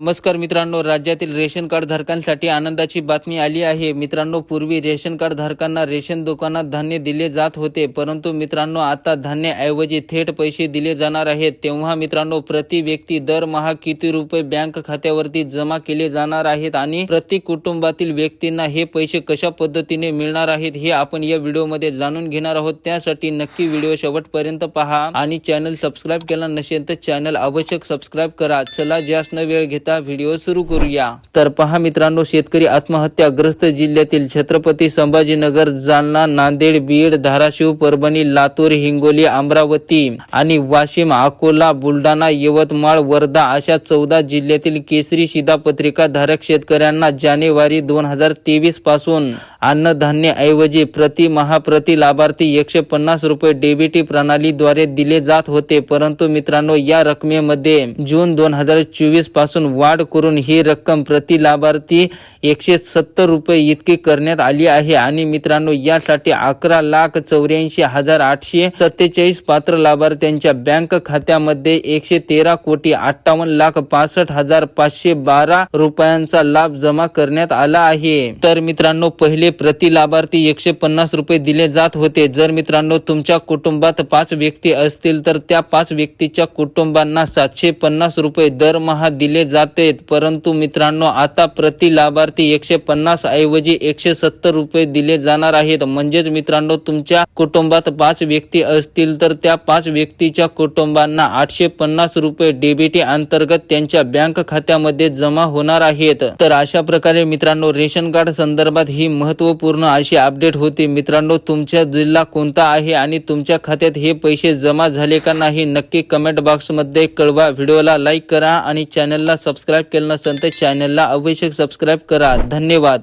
नमस्कार मित्रांनो राज्यातील रेशन कार्ड धारकांसाठी आनंदाची बातमी आली आहे. मित्रांनो पूर्वी रेशन कार्ड धारकांना रेशन दुकानात धान्य दिले जात होते परंतु मित्रांनो आता धान्याऐवजी थेट पैसे दिले जाणार आहेत. तेव्हा मित्रांनो प्रति व्यक्ती दरमहा किती रुपये बँक खात्यावरती जमा केले जाणार आहेत आणि प्रति कुटुंबातील व्यक्तींना हे पैसे कशा पद्धतीने मिळणार आहेत हे आपण या व्हिडिओमध्ये जाणून घेणार आहोत. त्यासाठी नक्की व्हिडिओ शेवटपर्यंत पहा आणि चॅनल सबस्क्राईब केला नसेल तर चॅनल आवश्यक सबस्क्राईब करा. चला जास्त न वेळ घेत व्हिडिओ सुरू करूया. तर पहा मित्रांनो शेतकरी आत्महत्याग्रस्त जिल्ह्यातील छत्रपती संभाजीनगर जालना नांदेड बीड धाराशिव परभणी लातूर हिंगोली अमरावती आणि वाशिम अकोला बुलढाणा यवतमाळ वर्धा अशा चौदा जिल्ह्यातील केसरी शिधापत्रिका धारक शेतकऱ्यांना जानेवारी दोन हजार तेवीसपासून अन्नधान्य ऐवजी प्रति महाप्रति लाभार्थी एकशे पन्नास रुपये डेबिटी प्रणालीद्वारे दिले जात होते. परंतु मित्रांनो या रकमेमध्ये जून दोन हजार चोवीसपासून वाढ करून ही रक्कम प्रति लाभार्थी एकशे सत्तर रुपये इतकी करण्यात आली आहे. आणि मित्रांनो यासाठी अकरा लाख चौऱ्याऐंशी हजार आठशे सत्तेचाळीस पात्र लाभार्थ्यांच्या बँक खात्यामध्ये एकशे तेरा कोटी अठ्ठावन्न लाख पासष्ट हजार पाचशे बारा रुपयांचा लाभ जमा करण्यात आला आहे. तर मित्रांनो पहिले प्रति लाभार्थी एकशे पन्नास रुपये दिले जात होते. जर मित्रांनो तुमच्या कुटुंबात पाच व्यक्ती असतील तर त्या पाच व्यक्तीच्या कुटुंबांना सातशे पन्नास रुपये दरमहा दिले जात परंतु मित्रांनो आता प्रति लाभार्थी एकशे पन्नास ऐवजी एकशे सत्तर रुपये दिले जाणार आहेत. म्हणजेच मित्रांनो तुमच्या कुटुंबात पाच व्यक्ती असतील तर त्या पाच व्यक्तीच्या कुटुंबांना आठशे पन्नास रुपये डीबीटी अंतर्गत त्यांच्या बँक खात्यामध्ये जमा होणार आहेत. तर अशा प्रकारे मित्रांनो रेशन कार्ड संदर्भात ही महत्त्वपूर्ण अशी अपडेट होती. मित्रांनो तुमच्या जिल्हा कोणता आहे आणि तुमच्या खात्यात हे पैसे जमा झाले का नाही नक्की कमेंट बॉक्समध्ये कळवा. व्हिडिओला लाईक करा आणि चॅनलला सबस्क्राईब केलं नसेल तर चॅनलला अवश्य सबस्क्राईब करा. धन्यवाद.